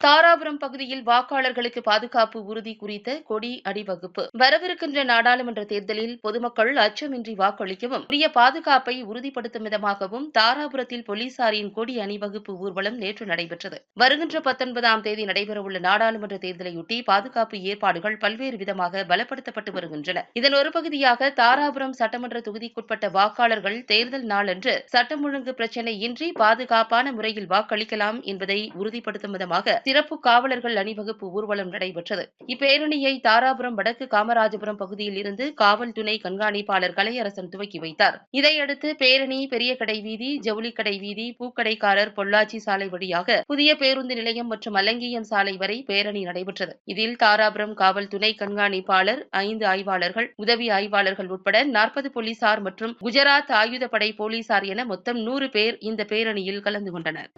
தாராபுரம் பகுதியில் வாக்காளர்களுக்கு பாதுகாப்பு உறுதி குறித்த கொடி அணிவகுப்பு. வரவிருக்கின்ற நாடாளுமன்ற தேர்தலில் பொதுமக்கள் அச்சமின்றி வாக்களிக்கவும் உரிய பாதுகாப்பை உறுதிப்படுத்தும் விதமாகவும் தாராபுரத்தில் போலீசாரின் கொடி அணிவகுப்பு ஊர்வலம் நேற்று நடைபெற்றது. வருகின்ற பத்தொன்பதாம் தேதி நடைபெறவுள்ள நாடாளுமன்ற தேர்தலையொட்டி பாதுகாப்பு ஏற்பாடுகள் பல்வேறு விதமாக பலப்படுத்தப்பட்டு வருகின்றன. இதன் ஒரு பகுதியாக தாராபுரம் சட்டமன்ற தொகுதிக்குட்பட்ட வாக்காளர்கள் தேர்தல் நாளன்று சட்டம் ஒழுங்கு பிரச்சினை இன்றி பாதுகாப்பான முறையில் வாக்களிக்கலாம் என்பதை உறுதிப்படுத்தும் விதமாக சிறப்பு காவலர்கள் அணிவகுப்பு ஊர்வலம் நடைபெற்றது. இப்பேரணியை தாராபுரம் வடக்கு காமராஜபுரம் பகுதியில் இருந்து காவல் துணை கண்காணிப்பாளர் கலையரசன் துவக்கி வைத்தார். இதையடுத்து பேரணி பெரிய கடை வீதி ஜவுளிக்கடை வீதி பூக்கடைக்காரர் பொள்ளாச்சி சாலை வழியாக புதிய பேருந்து நிலையம் மற்றும் அலங்கியம் சாலை வரை பேரணி நடைபெற்றது. இதில் தாராபுரம் காவல் துணை கண்காணிப்பாளர் ஐந்து ஆய்வாளர்கள் உதவி ஆய்வாளர்கள் உட்பட நாற்பது போலீசார் மற்றும் குஜராத் ஆயுதப்படை போலீசார் என மொத்தம் நூறு பேர் இந்த பேரணியில் கலந்து கொண்டனர்.